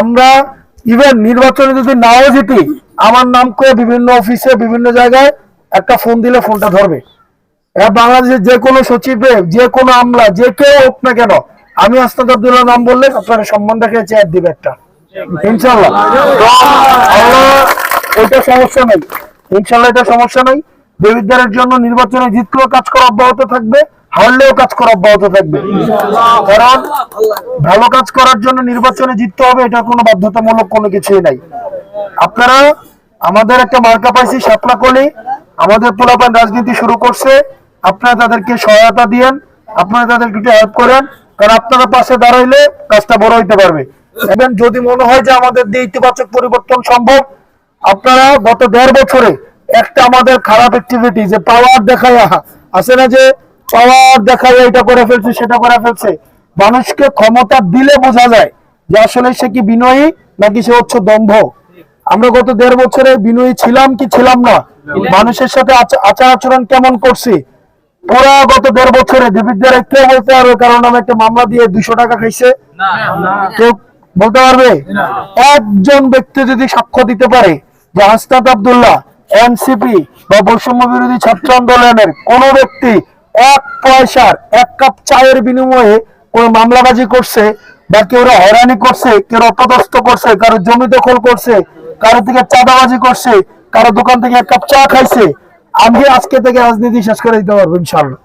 আমরা ইভেন নির্বাচনে যদি নাও জিতি, আমার নাম করে বিভিন্ন অফিসে বিভিন্ন জায়গায় একটা ফোন দিলে ফোনটা ধরবে। বাংলাদেশের যে কোনো সচিবে, যে কোনো আমলা, যে কেউ হোক না কেন, আমি আস্তাদ আব্দুল্লাহ নাম বললে আপনার সম্মান দেখে চেয়ার দিবে একটা। ইনশাল্লাহ ওইটা সমস্যা নেই। ইনশাল্লাহ এটা সমস্যা নেই। দেবিদ্বারের জন্য নির্বাচনে জিতলেও কাজ করা অব্যাহত থাকবে। হারলেও কাজ করা অব্যাহত থাকবে। কারণ ভালো কাজ করার জন্য নির্বাচনে জিততে হবে এটা কোনো বাধ্যতামূলক কোনো কিছুই নাই। আপনারা আমাদের একটা মার্কা পাইছি শাপলা কলি। আমাদের পোলাপান রাজনীতি শুরু করছে আপনারা তাদেরকে সহায়তা দিয়েন আপনারা তাদেরকে একটু হেল্প করেন কারণ আপনারা পাশে দাঁড়াইলে কাজটা বড় হইতে পারবে। এবং যদি মনে হয় যে আমাদের দিয়ে ইতিবাচক পরিবর্তন সম্ভব আপনারা গত দেড় বছরে একটা আমাদের খারাপ অ্যাক্টিভিটি যে পাওয়ার দেখায় আছে না যে পাওয়ার দেখায় এটা করে ফেলছে সেটা করে ফেলছে। মানুষকে ক্ষমতা দিলে বোঝা যায় যে আসলে সে কি বিনয়ী নাকি সে হচ্ছে দম্ভ। আমরা গত দেড় বছরে বিনয়ী ছিলাম কি ছিলাম না? মানুষের সাথে আচার আচরণ কেমন করছি? পুরা গত দেড় বছরে দেবীদের কেউ বলতে পারবে কারণ আমি একটা মামলা দিয়ে দুইশো টাকা খাইছে। কেউ বলতে পারবে? একজন ব্যক্তি যদি সাক্ষ্য দিতে পারে যে হাসনাত আব্দুল্লাহ এনসিপি বা বৈষম্য বিরোধী ছাত্র আন্দোলনের কোন ব্যক্তি এক পয়সার, এক কাপ চায়ের বিনিময়ে কোন মামলাবাজি করছে বা কেউ হয়রানি করছে কেউ অপদস্থ করছে, কারও জমি দখল করছে, কারও থেকে চাঁদাবাজি করছে, কারও দোকান থেকে এক কাপ চা খাইছে, আমি আজকে থেকে রাজনীতি শেষ করে দিতে পারব ইনশাল্লাহ